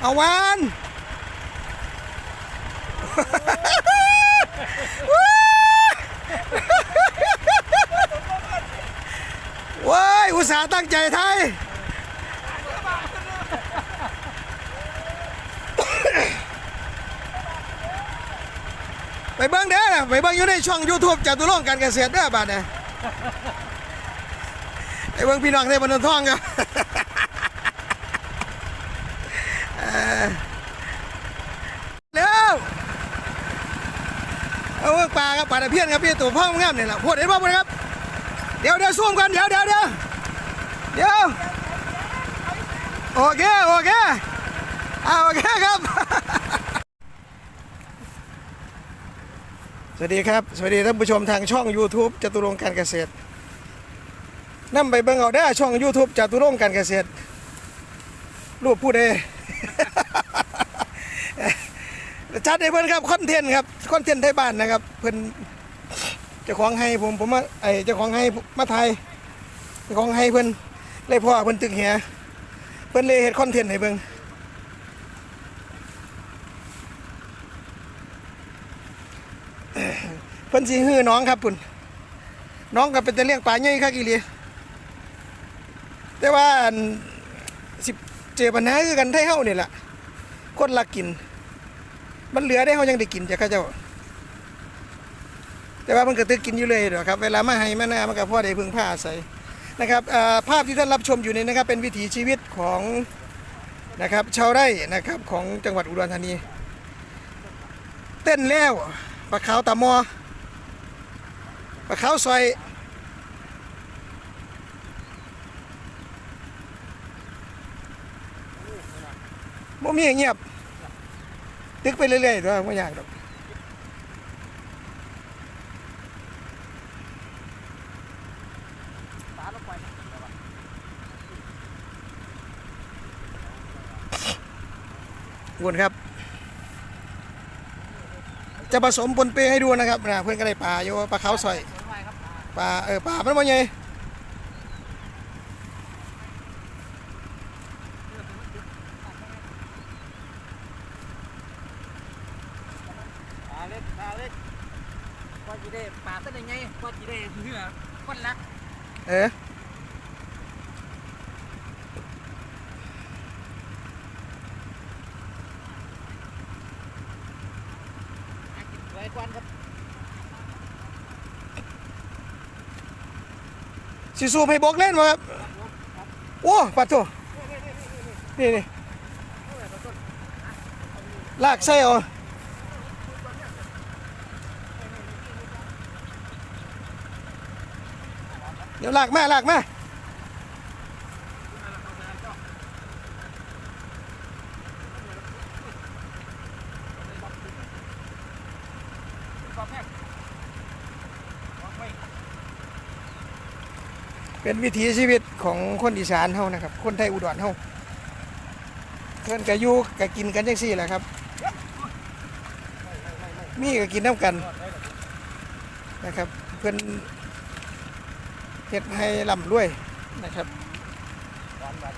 เอาวานว้ายอุตส่าห์ตั้งใจไทยไปเบิ้งเด้อไปเบิ้งอยู่ในช่อง YouTube จตุรงการเกษตรเด้อบาดเนี่ย ไปเบิ้งพี่น้องในบรรทองครับเร็วเอาเบิ่งปลาครับปลาตะเพียนครับพี่ตัวพ่องามนี่แหละพูดเห็นป่ะครับ เดี๋ยวเดี๋ยวซูมกันเดี๋ยวเดี๋ยวเดี๋ยวเดี๋ยวโอเคโอเคเอาโอเคครับ สวัสดีครับ สวัสดีท่านผู้ชมทางช่อง YouTube จตุรงค์การเกษตร นั่ไปเบิ่งเอาได้ช่อง YouTube จตุรงค์การเกษตร รูปผู้ใดชัดเลยเพื่อนครับคอนเทนต์ครับคอนเทนต์ไทยบ้านนะครับ เพื่อนเจ้าของให้ผมผมมาไอเจ้าของให้มาไทยเจ้าของให้เพื่อนเลยพ่อเพื่อนตึกเหียเพื่อนเลยเฮ็ดคอนเทนต์ให้เบิ่งเพิ่นสิฮื้อน้องครับปุ่นน้องก็เป็นแต่เลี้ยงปลาใหญ่ครับอีหลี แต่ว่าสิเจอปัญหาคือกันไทเฮานี่แหละคนลักกิน มันเหลือได้เฮายังได้กินจ้ะเขาเจ้า แต่ว่ามันก็ตึกกินอยู่เลยเด้อครับ เวลามาให้มาหน้ามันก็พอได้พึ่งพาอาศัยนะครับภาพที่ท่านรับชมอยู่นี่นะครับ เป็นวิถีชีวิตของนะครับชาวไร่นะครับของจังหวัดอุดรธานี เต้นแล้วปลาขาวตามอปลาขาวซอย บ่มีเงียบ ตึกไปเรื่อยๆตัวยไม่ยากดอกวนครับ จะผสมปนเปให้ดูนะครับนะเพื่อนก็ได้ปลาอยู่ปลาเขาวซอยปลาเออปลามันว่าไง ปลาเล็กปลาเล็กว่าจีได้ปลาตัวยังไงว่าจีได้เหือคนละ เออกินไว้ควันครับสิสูบให้บกเล่นมาครับ โอ้ปัดโถนี่นี่ลากไส้เอา ดี๋ยวลากมาลากมาปลาแม่เป็นวิถีชีวิตของคนอีสานเฮานะครับ คนไทยอุดรเฮาเพื่อนก็อยู่ก็กินกันจังซี่แหละครับ มีก็กินน้ำกันนะครับ เพื่อน เห็ดให้ลำรวยนะครับส่วนบ่อ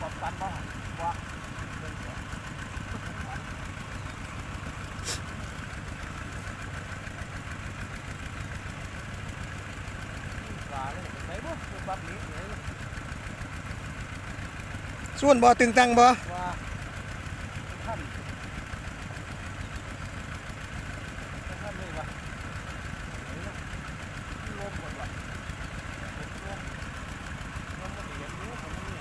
ตึงตังบ่องว่าปลาเลยไหนบ่ปลาหนีไหน ส่วนบ่ตึงตังบ่ ว่าท่านท่านเลยว่าลมหมดว่ะลมลมลมหมดเหรียญนี้ผมนี่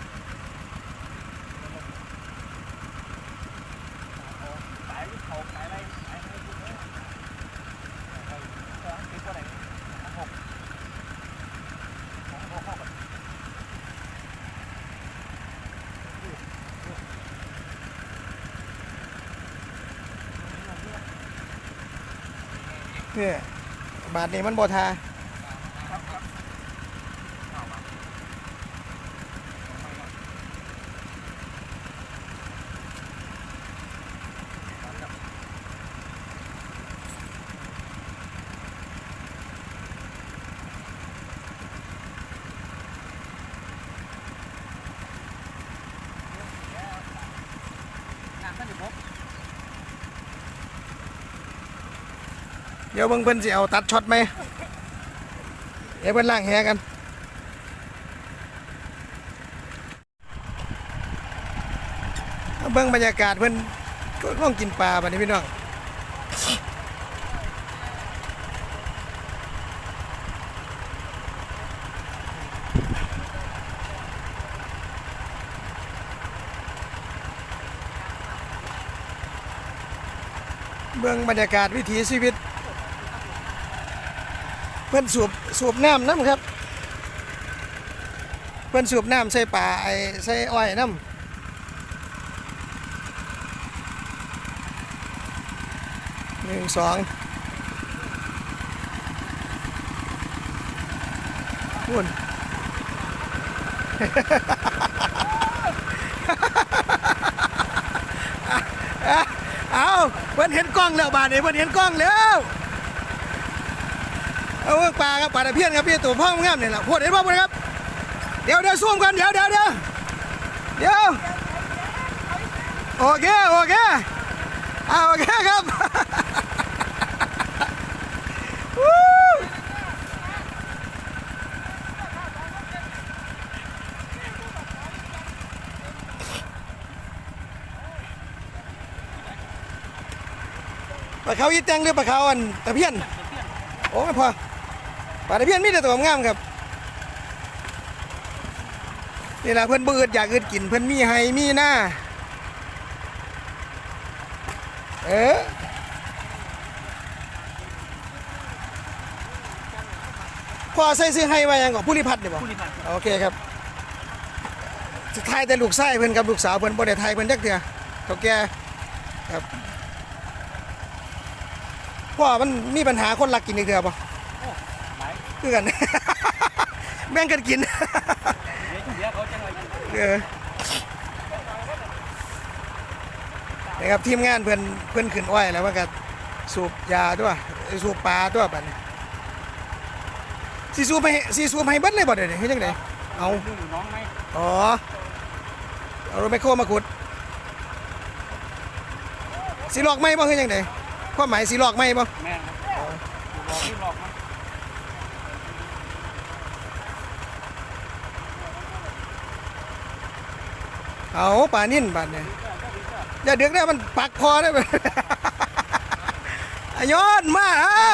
ขายเขาขายอะไรขายให้คุณเนี่ยขายติดว่าไหนหกของหกเข้ากัน เนี่ยบาทนี้มันบ่ทา เดี๋ยวเบิ่งเพิ่นสิเอาตัดช็อตไหมเดี๋ยวเพิ่นล่างแหกันเบิ่งบรรยากาศเพิ่นก็ต้องกินปลาบัดนี้พี่น้องเบิ่งบรรยากาศวิถีชีวิต พิ่นสูบสูบน้ำน้ำครับ เพิ่นสูบน้ำใส่ป่าไอ้ใส่อ้อยน้ำหนึ่งสองพุ่นเอาเพิ่นเห็นกล้องแล้วบาดนี้เพิ่นเห็นกล้องแล้ว เอาเบิ่งปลาครับปลาตะเพียนครับพี่ตัวพ่องามนี่แหละพูดเห็นพ่อพูดครับ เดี๋ยวเดี๋ยวซูมกันเดี๋ยวเดี๋ยวเดี๋ยวเดี๋ยวโอเคโอเคเอาโอเคครับวู้ปลาเขาอีแตงหรือปลาเขาอันตะเพียน โอ้ไม่พอ ปลาตะเพียนมีแต่ตัวงามครับนี่แหละเพื่อนเบืดอยากอึดกินเพื่อนมีไห้มีหน้าเออพ่อใส่ซื้อให้ไว้ยังก่อนผู้ริพัฒน์นี่บ่ผู้นิพันธ์โอเคครับสุดท้ายแต่ลูกชายเพิ่นกับลูกสาวเพิ่นบ่ได้ไทยเพิ่นจักเทื่อเฒ่าแก่ครับพ่อมันมีปัญหาคนรักกินอีกเทื่อบ่หลาย คือกัน แบ่งกันกินเดี๋ยวเดี๋ยวเขาจะมาเออนะครับทีมงานเพื่อนเพื่อนขึ้นอ้อยแล้วว่าก็สูบยาด้วยสูบปลาด้วยบัดนี้สีสูบให้สีสูบให้เบิดเลยบ่เดี๋ยวนี้เฮ็ดจังไดเอาลูกน้องไหมอ๋อเอารถแมคโครมาขุดสีหลอกไหมบ่เฮ็ดจังไดความหมายสีหลอกไหมบ่แม่ครับหลอกที่หลอกมัน เอาปลานิ่นบัดเนี่ยอย่าเดือกได้มันปักคอได้บ่อายอนมาเอา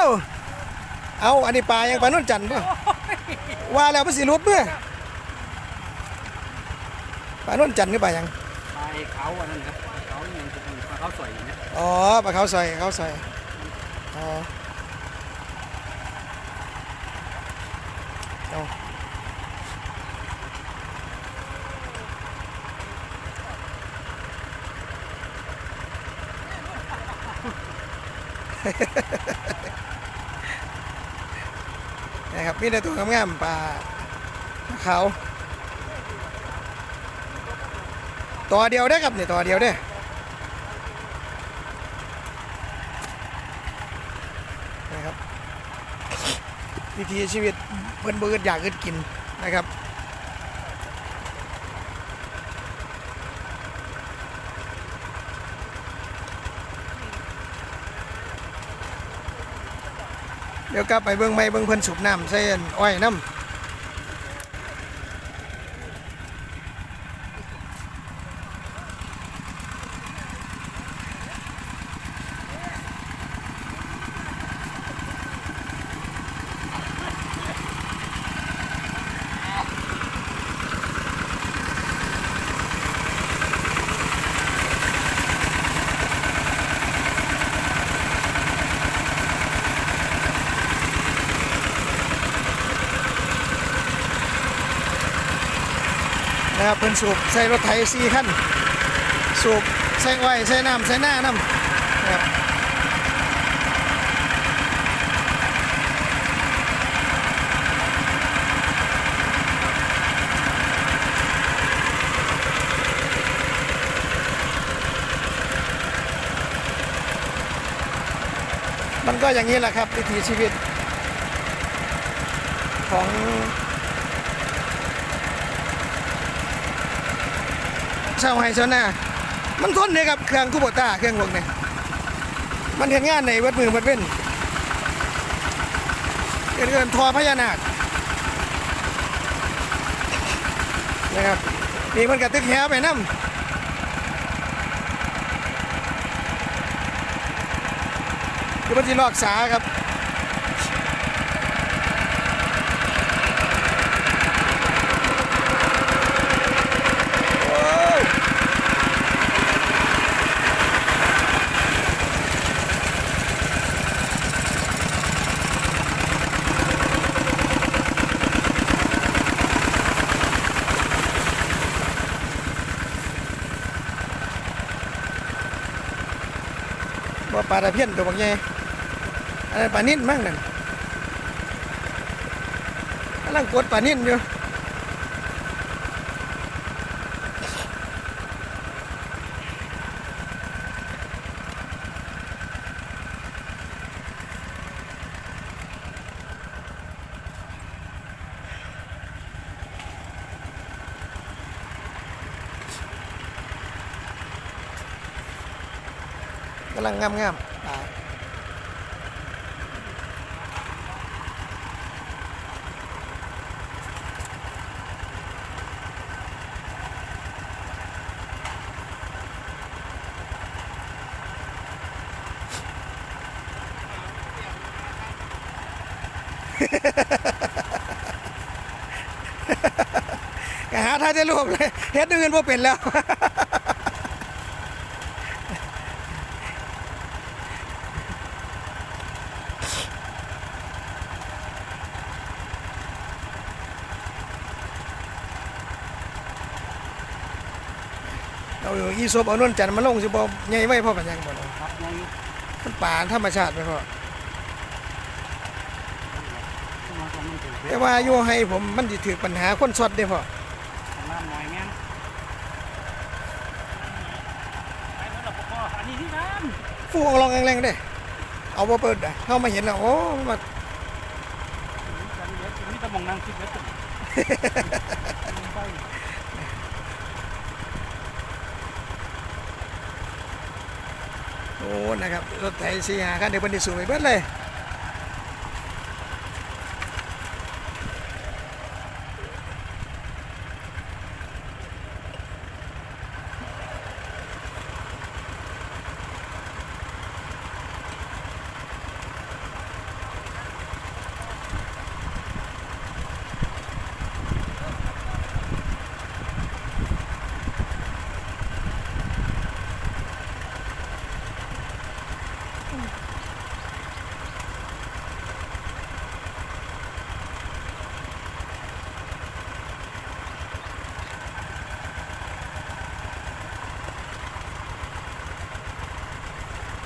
เอาอันนี้ปลายังปลานุ่นจันทร์ป่ะว่าแล้วมันสิรุดเมื่อปลานุ่นจันทร์นี่ปลายังปลาเขาอันนั้นครับเขาเนี่ยจะเป็นปลาเขาสวยอย่างเงี้ยอ๋อปลาเขาใส่เขาใส่อ๋อเอา นะครับมีแต่ตัวงามๆปลาเขาตัวเดียวได้ครับเนี่ยตัวเดียวได้นะครับวิถีชีวิตเพิ่อนเบิดออยากอึดกินนะครับ เดี๋ยวกลับไปเบิ่งไม่เบิ่งเพิ่นสูบน้ำใส่อันอ้อยน้ำ นะครับเพิ่นสูบใส่รถไถสี่คันสูบใส่อ้อยใส่น้ำใส่หน้าน้ำครับมันก็อย่างนี้แหละครับวิถีชีวิตของ ชาวไฮชาวนามันทนเนี่ยครับเครื่องคูโบต้าเครื่องพวกนี้มันเห็นงานในวัดมือวัดเว้นเป็นเงินทอพญานาคนะครับนี่มันกระตึกแหไปน้ำคือมันจะลอกสาครับ ปลาตะเพียนตัวบางใหญ่อันนั้นปลานิ่นมั่งนั่นกำลังกดปลานิ่นอยู่กำลังงามงามๆอ่าก็ หาท่าจะรูปเลยเฮ็ดเงินบ่เป็นแล้วเราอยู่อีสบเอานนจันทร์มาลงสิบ่ใหญ่ไว้พ่อกันยังบ่เนาะครับยังมันป่าธรรมชาติไปพ่อ มาของมันถึง แต่ว่าอยู่ให้ผมมันสิถือปัญหาคนสดเด้พ่อน้ำหน่อยแม่งไปแล้วเราก็อันนี้ที่น้ำฟูงลองแรงๆเด้เอาบ่เปิดอะเข้ามาเห็นแล้วโอ้มานี่จะมองนางคิดแล้วตุ่มโอ้ นะครับ รถไถสี่หาคันเดี๋ยวเพิ่นสิสูบไปเบิดเลย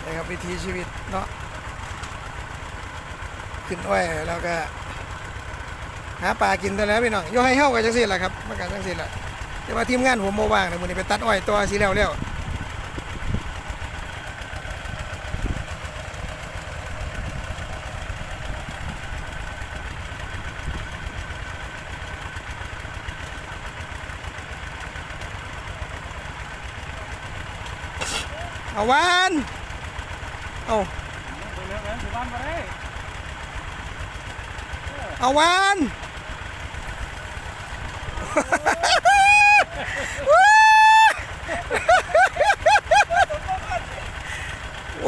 นะครับวิถีชีวิตเนาะขึ้นอ้อยแล้วก็ หาปลากินตัวแล้วพี่น้องอย่ให้เฮากันจังซี่ล่ะครับมันกันจังซี่ล่ะแต่ว่าทีมงานผมบ่ว่างเลยมือนี้ไปตัดอ้อยตัวสิแล้วแล้วเอาวาน เอาไปเลยเลยถือบ้านไปเลยเอาหวาน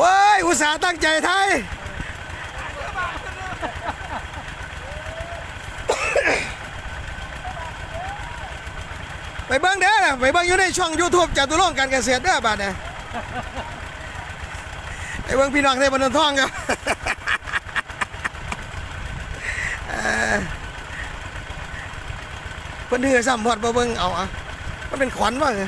ว้ายอุตส่าห์ตั้งใจไทยไปเบิ้งเด้อนะไปเบิ้งอยู่ในช่อง YouTube จตุรงค์การเกษตรเด้อบาดเนี่ย ไปเบิ้งพี่น้องในบันทิงทองครับเอ่อเพิ่นถือซ้ำพอดมาเบิ้งเอาอะมันเป็นขวัญว่าไง